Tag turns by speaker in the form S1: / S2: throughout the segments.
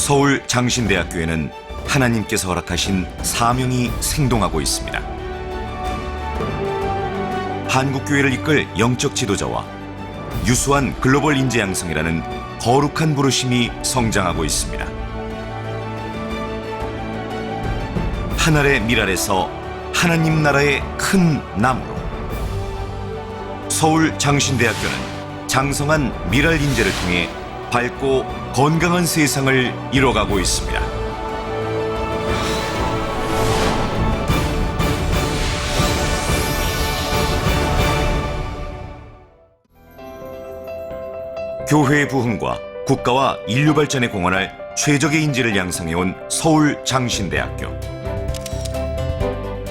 S1: 서울 장신대학교에는 하나님께서 허락하신 사명이 생동하고 있습니다. 한국교회를 이끌 영적 지도자와 유수한 글로벌 인재 양성이라는 거룩한 부르심이 성장하고 있습니다. 하늘의 미랄에서 하나님 나라의 큰 나무로 서울 장신대학교는 장성한 미랄 인재를 통해 밝고 건강한 세상을 이뤄가고 있습니다. 교회의 부흥과 국가와 인류 발전에 공헌할 최적의 인재를 양성해온 서울 장신대학교.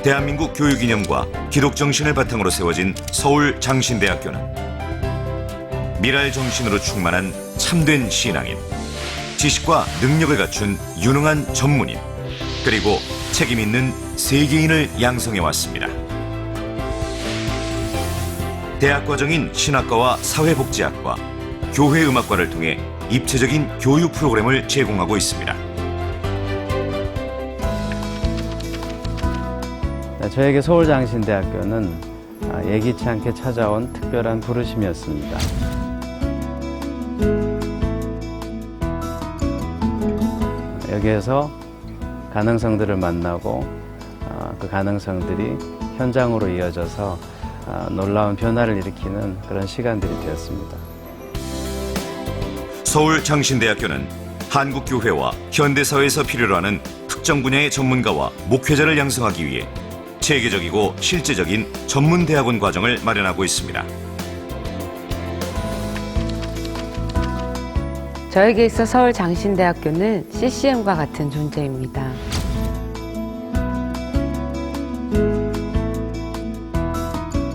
S1: 대한민국 교육 이념과 기록 정신을 바탕으로 세워진 서울 장신대학교는 미랄 정신으로 충만한 참된 신앙인, 지식과 능력을 갖춘 유능한 전문인, 그리고 책임 있는 세계인을 양성해 왔습니다. 대학 과정인 신학과와 사회복지학과, 교회음악과를 통해 입체적인 교육 프로그램을 제공하고 있습니다.
S2: 네, 저에게 서울장신대학교는 아, 예기치 않게 찾아온 특별한 부르심이었습니다. 여기에서 가능성들을 만나고 아, 그 가능성들이 현장으로 이어져서 아, 놀라운 변화를 일으키는 그런 시간들이 되었습니다.
S1: 서울 장신대학교는 한국 교회와 현대 사회에서 필요로 하는 특정 분야의 전문가와 목회자를 양성하기 위해 체계적이고 실제적인 전문 대학원 과정을 마련하고 있습니다.
S3: 저에게 있어 서울 장신대학교는 CCM과 같은 존재입니다.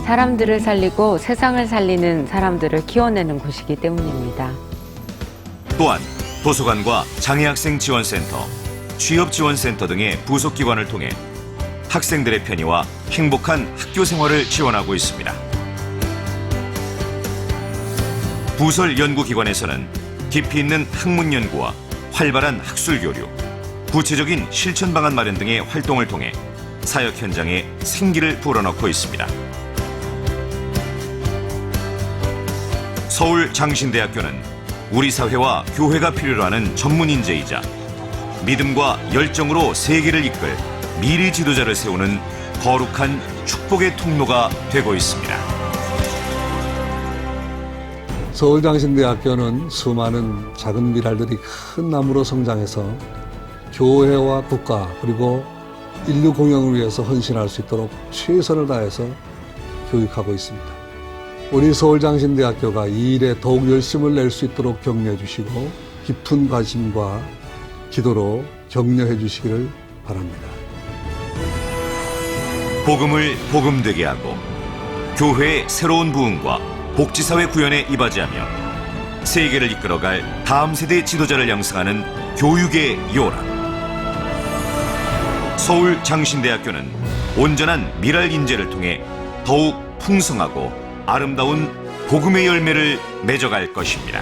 S3: 사람들을 살리고 세상을 살리는 사람들을 키워내는 곳이기 때문입니다.
S1: 또한 도서관과 장애학생 지원센터, 취업지원센터 등의 부속기관을 통해 학생들의 편의와 행복한 학교 생활을 지원하고 있습니다. 부설 연구기관에서는 깊이 있는 학문 연구와 활발한 학술 교류, 구체적인 실천 방안 마련 등의 활동을 통해 사역 현장에 생기를 불어넣고 있습니다. 서울 장신대학교는 우리 사회와 교회가 필요로 하는 전문 인재이자 믿음과 열정으로 세계를 이끌 미래 지도자를 세우는 거룩한 축복의 통로가 되고 있습니다.
S4: 서울장신대학교는 수많은 작은 미랄들이 큰 나무로 성장해서 교회와 국가 그리고 인류 공영을 위해서 헌신할 수 있도록 최선을 다해서 교육하고 있습니다. 우리 서울장신대학교가 이 일에 더욱 열심을 낼 수 있도록 격려해 주시고 깊은 관심과 기도로 격려해 주시기를 바랍니다.
S1: 복음을 복음되게 하고 교회의 새로운 부흥과 복지사회 구현에 이바지하며 세계를 이끌어갈 다음 세대 지도자를 양성하는 교육의 요람. 서울 장신대학교는 온전한 미랄 인재를 통해 더욱 풍성하고 아름다운 복음의 열매를 맺어갈 것입니다.